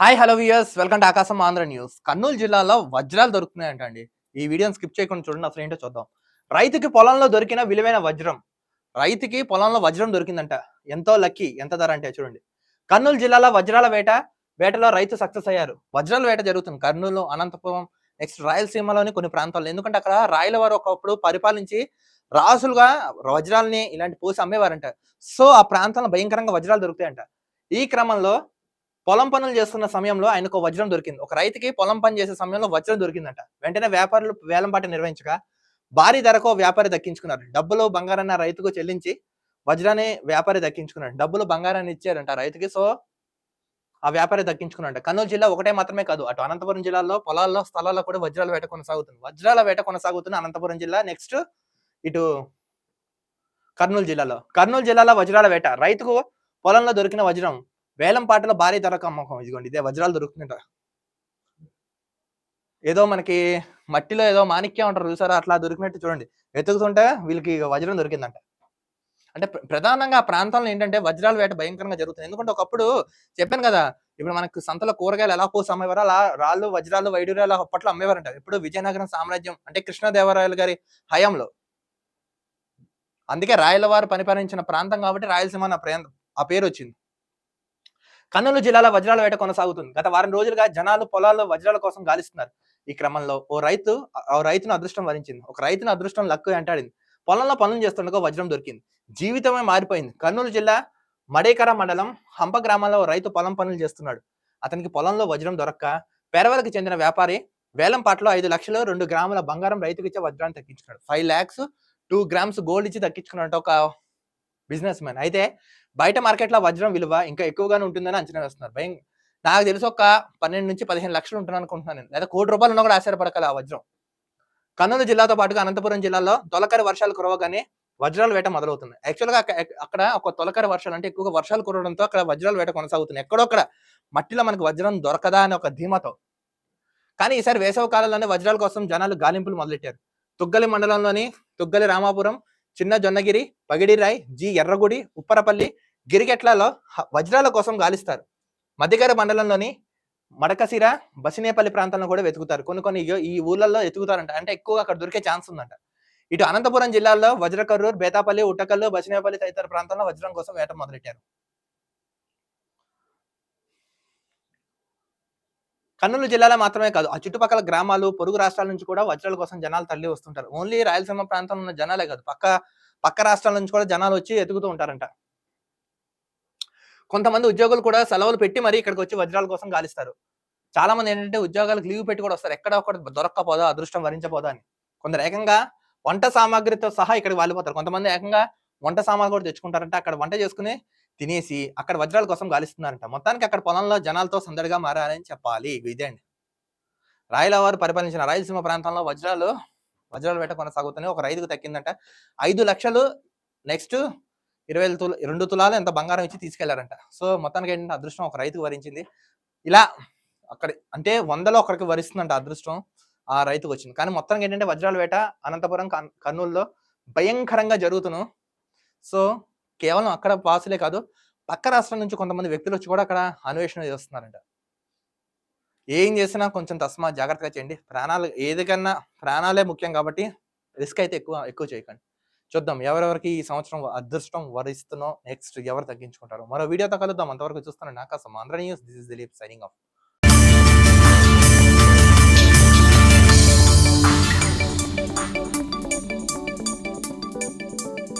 Hi hello viewers welcome to Akasam Andhra news. Kurnool జిల్లాలో వజ్రాలు దొరుకుతున్నాయంట అండి ఈ వీడియోని స్కిప్ చేయకుండా చూడండి అసలు ఏంటో చూద్దాం. రైతుకి పొలంలో దొరికిన విలువైన వజ్రం. రైతుకి పొలంలో వజ్రం దొరికిందంట. ఎంతో లక్కీ ఎంత ధర అంటే చూడండి. కర్నూలు జిల్లాలో వజ్రాల వేట వేటలో రైతు సక్సెస్ అయ్యారు. వజ్రాల వేట జరుగుతుంది. కర్నూలు అనంతపురం నెక్స్ట్ రాయలసీమలోని కొన్ని ప్రాంతాల్లో. ఎందుకంటే అక్కడ రాయల వారు ఒకప్పుడు పరిపాలించి రాసులుగా వజ్రాలని ఇలాంటి పూసి అమ్మేవారంట. సో ఆ ప్రాంతంలో భయంకరంగా వజ్రాలు దొరుకుతాయంట. ఈ క్రమంలో పొలం పనులు చేస్తున్న సమయంలో ఆయనకు వజ్రం దొరికింది. ఒక రైతుకి పొలం పని చేసే సమయంలో వజ్రం దొరికిందంట. వెంటనే వ్యాపారులు వేలంపాట నిర్వహించగా భారీ ధరకు వ్యాపారి దక్కించుకున్నారు. డబ్బులు బంగారాన్ని రైతుకు చెల్లించి వజ్రాన్ని వ్యాపారి దక్కించుకున్నాడు. డబ్బులు బంగారాన్ని ఇచ్చారంట రైతుకి. సో ఆ వ్యాపారి దక్కించుకున్నాడు కర్నూలు జిల్లా ఒకటే మాత్రమే కాదు అటు అనంతపురం జిల్లాలో పొలాల్లో స్థలాల్లో కూడా వజ్రాల వేట కొనసాగుతుంది. వజ్రాల వేట కొనసాగుతుంది అనంతపురం జిల్లా నెక్స్ట్ ఇటు కర్నూలు జిల్లాలో. కర్నూలు జిల్లాలో వజ్రాల వేట. రైతుకు పొలంలో దొరికిన వజ్రం వేలం పాటలో భారీ ధరకు అమ్మకం ఇదిగోండి ఇదే వజ్రాలు దొరుకుతుంట ఏదో మనకి మట్టిలో ఏదో మాణిక్యం ఉంటారు చూసారా? అట్లా దొరికినట్టు చూడండి. వెతుకుతుంటే వీళ్ళకి వజ్రం దొరికిందంట. అంటే ప్రధానంగా ఆ ప్రాంతంలో ఏంటంటే వజ్రాల వేట భయంకరంగా జరుగుతుంది. ఎందుకంటే ఒకప్పుడు చెప్పాను కదా ఇప్పుడు మనకు సంతలో కూరగాయలు ఎలా పోసి అమ్మేవారు అలా రాళ్ళు వజ్రాలు వైడూర్యాలు అప్పట్లో అమ్మేవారంట. ఇప్పుడు విజయనగరం సామ్రాజ్యం అంటే కృష్ణదేవరాయలు గారి హయాంలో. అందుకే రాయలవారు పరిపాలించిన ప్రాంతం కాబట్టి రాయలసీమ అన్న ఆ పేరు వచ్చింది కర్నూలు జిల్లాలో వజ్రాల వేట కొనసాగుతుంది. గత వారం రోజులుగా జనాలు పొలాల్లో వజ్రాల కోసం గాలిస్తున్నారు. ఈ క్రమంలో ఓ రైతు ఓ రైతును అదృష్టం వరించింది. ఒక రైతును అదృష్టం లక్కు అంటాడింది. పొలంలో పనులు చేస్తుండగా వజ్రం దొరికింది. జీవితమే మారిపోయింది. కర్నూలు జిల్లా మడేకర మండలం హంప గ్రామంలో ఓ రైతు పొలం పనులు చేస్తున్నాడు. అతనికి పొలంలో వజ్రం దొరక్క పేరవలకు చెందిన వ్యాపారి వేలంపాట్లో ఐదు లక్షలు రెండు గ్రాముల బంగారం రైతుకి ఇచ్చే వజ్రాన్ని తగ్గించుకున్నాడు five lakhs two grams gold ఇచ్చి తగ్గించుకున్నట్టు ఒక బిజినెస్ మ్యాన్. అయితే బయట మార్కెట్లో వజ్రం విలువ ఇంకా ఎక్కువగానే ఉంటుందని అంచనా వేస్తున్నారు. భయం నాకు తెలిసి ఒక పన్నెండు నుంచి పదిహేను లక్షలు ఉంటుంది అనుకుంటున్నాను నేను. లేదా కోటి రూపాయలు ఉన్నా కూడా ఆశ్చర్యపడకల ఆ వజ్రం. కర్నూలు జిల్లాతో పాటుగా అనంతపురం జిల్లాలో తొలకరి వర్షాలు కురవగానే వజ్రాలు వేట మొదలవుతుంది యాక్చువల్గా అక్కడ ఒక తొలకరి వర్షాలు అంటే ఎక్కువగా వర్షాలు కురవడంతో అక్కడ వజ్రాలు వేట కొనసాగుతుంది ఎక్కడొక్కడ మట్టిలో మనకు వజ్రం దొరకదా అనే ఒక ధీమాతో. కానీ ఈసారి వేసవ కాలంలోనే వజ్రాల కోసం జనాలు గాలింపులు మొదలెట్టారు. తుగ్గలి మండలంలోని తుగ్గలి రామాపురం చిన్న జొన్నగిరి పగిడిరాయ్ జి ఎర్రగుడి ఉప్పరపల్లి గిరికెట్లలో వజ్రాల కోసం గాలిస్తారు. మధ్యగర మండలంలోని మడకసిర బసినేపల్లి ప్రాంతాలను కూడా వెతుకుతారు. కొన్ని కొన్ని ఇగో ఈ ఊళ్ళల్లో వెతుకుతారంట అంటే ఎక్కువగా అక్కడ దొరికే ఛాన్స్ ఉందంట. ఇటు అనంతపురం జిల్లాలో వజ్రకర్రూర్ బేతాపల్లి ఉట్టకల్లు బసినేపల్లి తదితర ప్రాంతాల్లో వజ్రం కోసం వేట మొదలెట్టారు. కర్నూలు జిల్లాలో మాత్రమే కాదు ఆ చుట్టుపక్కల గ్రామాలు పొరుగు రాష్ట్రాల నుంచి కూడా వజ్రాల కోసం జనాలు తరలి వస్తుంటారు. ఓన్లీ రాయలసీమ ప్రాంతంలో ఉన్న జనాలే కాదు పక్క పక్క రాష్ట్రాల నుంచి కూడా జనాలు వచ్చి ఎతుకుతూ ఉంటారంట. కొంతమంది ఉద్యోగులు కూడా సెలవులు పెట్టి మరీ ఇక్కడికి వచ్చి వజ్రాల కోసం గాలిస్తారు. చాలా మంది ఏంటంటే ఉద్యోగాలకు లీవ్ పెట్టి కూడా వస్తారు. ఎక్కడ ఒకటి దొరక్కపోదా అదృష్టం వరించపోదా అని. కొందరు ఏకంగా వంట సామాగ్రితో సహా ఇక్కడికి వాలిపోతారు కొంతమంది ఏకంగా వంట సామాన్లు కూడా తెచ్చుకుంటారంట. అక్కడ వంట చేసుకుని తినేసి అక్కడ వజ్రాల కోసం గాలిస్తున్నారంట. మొత్తానికి అక్కడ పొలంలో జనాలతో సందడిగా మారారని చెప్పాలి. ఇదే అండి రాయలవారు పరిపాలించిన రాయలసీమ ప్రాంతంలో వజ్రాలు వజ్రాల వేట కొనసాగుతున్నాయి ఒక రైతుకు తక్కిందంట. ఐదు లక్షలు నెక్స్ట్ ఇరవై ఐదు తుల రెండు తులాలు ఎంత బంగారం ఇచ్చి తీసుకెళ్ళారంట. సో మొత్తానికి ఏంటంటే అదృష్టం ఒక రైతుకు వరించింది. ఇలా అక్కడ అంటే వందలో ఒకరికి వరిస్తుందంట అదృష్టం ఆ రైతుకు వచ్చింది. కానీ మొత్తానికి ఏంటంటే వజ్రాల వేట అనంతపురం కర్నూలులో భయంకరంగా జరుగుతును. సో కేవలం అక్కడ వాసులే కాదు పక్క రాష్ట్రం నుంచి కొంతమంది వ్యక్తులు వచ్చి కూడా అక్కడ అన్వేషణ చేస్తున్నారంట. ఏం చేసినా కొంచెం తస్మా జాగ్రత్తగా చేయండి. ప్రాణాలు ఏదికన్నా ప్రాణాలే ముఖ్యం కాబట్టి రిస్క్ అయితే ఎక్కువ ఎక్కువ చేయకండి. చూద్దాం ఎవరెవరికి ఈ సంవత్సరం అదృష్టం వరిస్తున్నో నెక్స్ట్ ఎవరు తగ్గించుకుంటారో. మరో వీడియోతో కలుద్దాం. అంతవరకు చూస్తాను నాకాసం Andhra news. This is Dileep signing off.